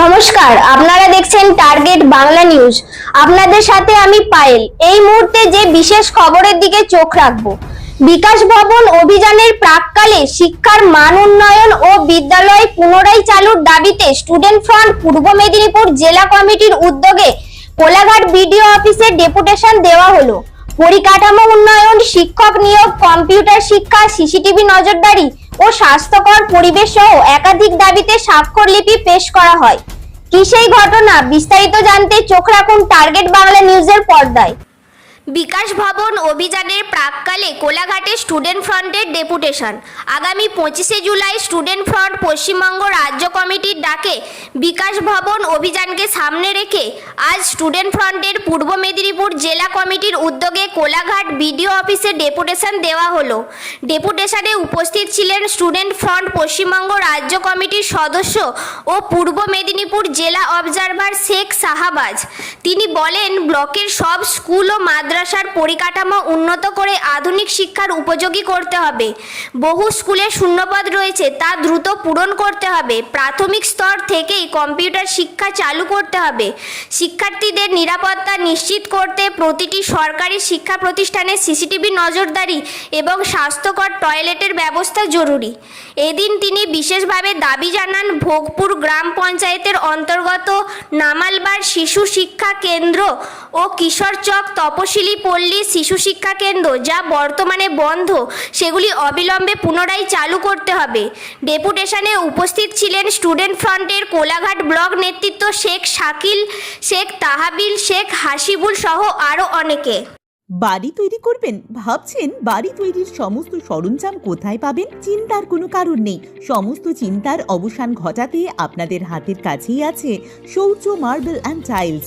নমস্কার, আপনারা দেখছেন টার্গেট বাংলা নিউজ। আপনাদের সাথে আমি পায়েল। এই মুহূর্তে যে বিশেষ খবরের দিকে চোখ রাখব, বিকাশ ভবন অভিযানের প্রাককালে শিক্ষার মান উন্নয়ন ও বিদ্যালয় পুনরায় চালুর দাবিতে স্টুডেন্ট ফ্রন্ট পূর্ব মেদিনীপুর জেলা কমিটির উদ্যোগে কোলাঘাট বিডিও অফিসে ডেপুটেশন দেওয়া হলো। পরিকাঠামো উন্নয়ন, শিক্ষক নিয়োগ, কম্পিউটার শিক্ষা, সিসিটিভি নজরদারি ও স্বাস্থ্যকর পরিবেশ সহ একাধিক দাবিতে স্বাক্ষরলিপি পেশ করা হয়। কি সেই ঘটনা বিস্তারিত জানতে চোখ রাখুন টার্গেট বাংলা নিউজের পর্দায়। বিকাশ ভবন অভিযানের প্রাককালে কোলাঘাটে স্টুডেন্ট ফ্রন্টের ডেপুটেশন। আগামী পঁচিশে জুলাই স্টুডেন্ট ফ্রন্ট পশ্চিমবঙ্গ রাজ্য কমিটির ডাকে বিকাশ ভবন অভিযানকে সামনে রেখে আজ স্টুডেন্ট ফ্রন্টের পূর্ব মেদিনীপুর জেলা কমিটির উদ্যোগে কোলাঘাট বিডিও অফিসে ডেপুটেশন দেওয়া হলো। ডেপুটেশনে উপস্থিত ছিলেন স্টুডেন্ট ফ্রন্ট পশ্চিমবঙ্গ রাজ্য কমিটির সদস্য ও পূর্ব মেদিনীপুর জেলা অবজারভার শেখ সাহাবাজ। তিনি বলেন, ব্লকের সব স্কুল ও মাদ্রাসার পরিকাঠামো উন্নত করে আধুনিক শিক্ষার উপযোগী করতে হবে। বহু স্কুলে শূন্যপদ রয়েছে, তা দ্রুত পূরণ করতে হবে। প্রাথমিক স্তর থেকেই কম্পিউটার শিক্ষা চালু করতে হবে। শিক্ষার্থীদের নিরাপত্তা নিশ্চিত করতে প্রতিটি সরকারি শিক্ষা প্রতিষ্ঠানে সিসিটিভি নজরদারি এবং স্বাস্থ্যকর টয়লেটের ব্যবস্থা জরুরি। এদিন তিনি বিশেষভাবে দাবি জানান, ভোগপুর গ্রাম পঞ্চায়েতের অন্তর্গত নামালবার শিশু শিক্ষা কেন্দ্র ও কিশোর চক তপশিলি পল্লী শিশু শিক্ষা কেন্দ্র, যা বর্তমানে বন্ধ, সেগুলি অবিলম্বে পুনরায় চালু করতে হবে। ডেপুটেশনে উপস্থিত ছিলেন স্টুডেন্ট ফ্রন্টের কোলাঘাট ব্লক নেতৃত্ব শেখ শাকিল, শেখ তাহাবিল, শেখ হাসিবুল সহ আরও অনেকে। বাড়ি তৈরি করবেন? ভাবছেন বাড়ি তৈরির সমস্ত সরঞ্জাম কোথায় পাবেন? চিন্তার কোনো কারণ নেই। সমস্ত চিন্তার অবসান ঘটাতে আপনাদের হাতের কাছেই আছে শৌর্য মার্বেল অ্যান্ড টাইলস।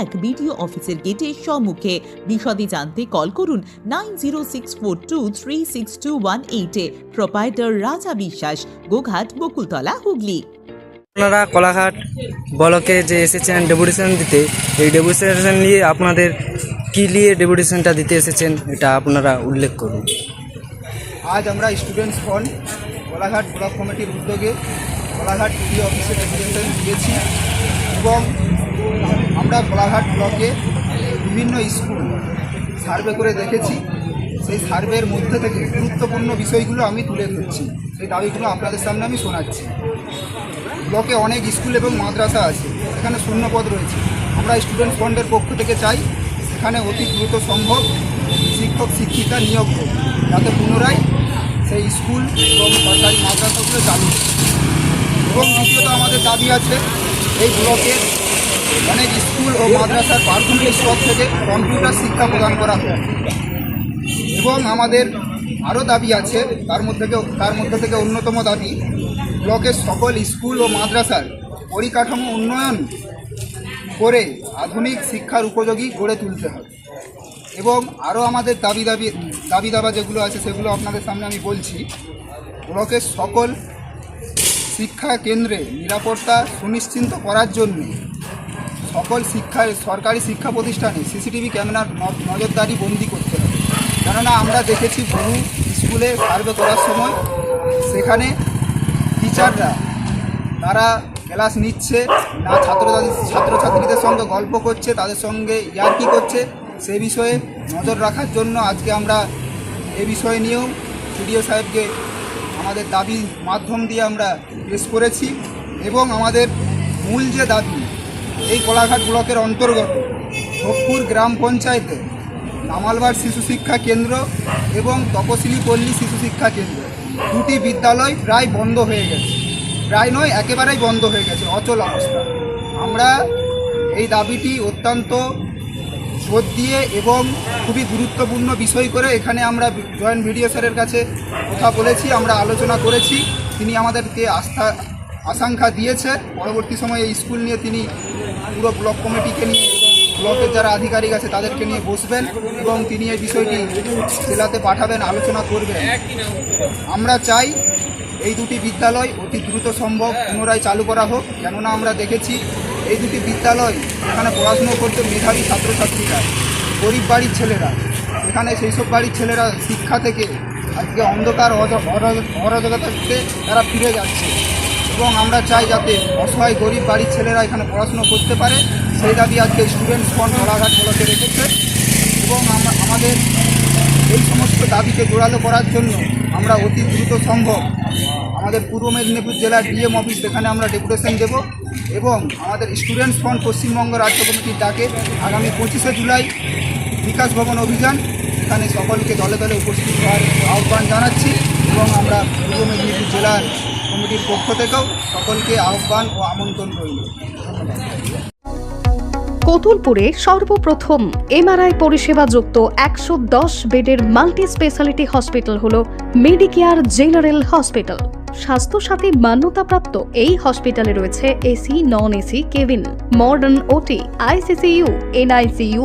এক বিডিও অফিসের গেটের সম্মুখে। বিশদে জানতে কল করুন nine zero six four two three six two one এইটে প্রোপাইটার রাজা বিশ্বাস গোঘাট বকুলতলা হুগলি। আপনারা কোলাঘাট ব্লকে যে এসেছেন ডেপুটেশন দিতে এই ডেপুটেশন নিয়ে আপনাদের কি নিয়ে ডেপুটেশনটা দিতে এসেছেন এটা আপনারা উল্লেখ করুন। আজ আমরা স্টুডেন্টস ফ্রন্ট কোলাঘাট ব্লক কমিটির উদ্যোগে কোলাঘাট পিডি অফিসে ডেপুটেশন দিয়েছি এবং আমরা কোলাঘাট ব্লকে বিভিন্ন স্কুল সার্ভে করে দেখেছি। সেই সার্ভের মধ্যে থেকে গুরুত্বপূর্ণ বিষয়গুলো আমি তুলে ধরছি। সেই দাবিগুলো আপনাদের সামনে আমি শোনাচ্ছি। ব্লকে অনেক স্কুল এবং মাদ্রাসা আছে, এখানে শূন্যপদ রয়েছে। আমরা স্টুডেন্ট ফ্রন্টের পক্ষ থেকে চাই সেখানে অতি দ্রুত সম্ভব শিক্ষক, শিক্ষিকা নিয়োগ হোক, যাতে পুনরায় সেই স্কুল এবং সরকারি মাদ্রাসাগুলো চালু এবং দ্বিতীয়ত আমাদের দাবি আছে, এই ব্লকের অনেক স্কুল ও মাদ্রাসার প্রাথমিক স্তর থেকে কম্পিউটার শিক্ষা প্রদান করা হয়। এবং আমাদের আরও দাবি আছে, তার মধ্যে তার মধ্যে থেকে অন্যতম দাবি, ব্লকের সকল স্কুল ও মাদ্রাসার পরিকাঠামো উন্নয়ন করে আধুনিক শিক্ষার উপযোগী গড়ে তুলতে হবে। এবং আরও আমাদের দাবি দাবি দাবি দাবা যেগুলো আছে সেগুলো আপনাদের সামনে আমি বলছি। ব্লকের সকল শিক্ষা কেন্দ্রে নিরাপত্তা সুনিশ্চিত করার জন্য সকল শিক্ষায়, সরকারি শিক্ষা প্রতিষ্ঠানে সিসিটিভি ক্যামেরার নজরদারি বন্দি করতে হবে। কেননা আমরা দেখেছি বহু স্কুলে সার্ভে করার সময় সেখানে টিচাররা, তারা ক্লাস নিচ্ছে, না ছাত্র ছাত্রছাত্রীদের সঙ্গে গল্প করছে, তাদের সঙ্গে ইয়ার্কি করছে, সে বিষয়ে নজর রাখার জন্য আজকে আমরা এ বিষয় নিয়েও পিডিও সাহেবকে আমাদের দাবি মাধ্যম দিয়ে আমরা পেশ করেছি এবং আমাদের মূল যে দাবি এই কোলাঘাট ব্লকের অন্তর্গত ভোগপুর গ্রাম পঞ্চায়েতে নামালবার শিশু শিক্ষা কেন্দ্র এবং তপশিলি পল্লী শিশু শিক্ষা কেন্দ্র। দুটি বিদ্যালয় প্রায় বন্ধ হয়ে গেছে। প্রায় নয়, একেবারেই বন্ধ হয়ে গেছে। অচল অবস্থা। আমরা এই দাবিটি অত্যন্ত জোর দিয়ে এবং খুবই গুরুত্বপূর্ণ বিষয় করে এখানে আমরা জয়েন্ট ভিডিও স্যারের কাছে কথা বলেছি, আমরা আলোচনা করেছি। তিনি আমাদেরকে আস্থা আশঙ্কা দিয়েছে। পরবর্তী সময়ে এই স্কুল নিয়ে তিনি পুরো ব্লক কমিটিকে নিয়ে ব্লকের যারা আধিকারিক আছে তাদেরকে নিয়ে বসবেন এবং তিনি এই বিষয়টি জেলাতে পাঠাবেন, আলোচনা করবেন। আমরা চাই এই দুটি বিদ্যালয় অতি দ্রুত সম্ভব পুনরায় চালু করা হোক। কেননা আমরা দেখেছি এই দুটি বিদ্যালয় এখানে পড়াশুনো করতে মেধাবী ছাত্রছাত্রীরা, গরিব বাড়ির ছেলেরা এখানে সেই সব বাড়ির ছেলেরা শিক্ষা থেকে আজকে অন্ধকার অরাজকতাতে তারা ফিরে যাচ্ছে। এবং আমরা চাই যাতে অসহায়, গরিব বাড়ির ছেলেরা এখানে পড়াশুনো করতে পারে। সেই দাবি আজকে স্টুডেন্টস ফ্রন্ট কোলাঘাট বলতে রেখেছে। এবং আমাদের এই সমস্ত দাবিকে জোরালো করার জন্য আমরা অতি দ্রুত সম্ভব, আমাদের পূর্ব মেদিনীপুর জেলার ডিএম অফিস সেখানে আমরা ডেপুটেশন দেব এবং আমাদের স্টুডেন্টস ফ্রন্ট পশ্চিমবঙ্গ রাজ্য কমিটির ডাকে আগামী পঁচিশে জুলাই বিকাশ ভবন অভিযান, এখানে সকলকে দলে দলে উপস্থিত হওয়ার আহ্বান জানাচ্ছি এবং আমরা পূর্ব মেদিনীপুর জেলার কমিটির পক্ষ থেকেও সকলকে আহ্বান ও আমন্ত্রণ রইল। কতুলপুরে সর্বপ্রথম এমআরআই পরিষেবা যুক্ত একশো দশ বেডের মাল্টি স্পেশালিটি হসপিটাল হল মেডিকেয়ার জেনারেল হসপিটাল। স্বাস্থ্যসাথী মান্যতাপ্রাপ্ত এই হসপিটালে রয়েছে AC, non AC, cabin, modern OT, ICCU, NICU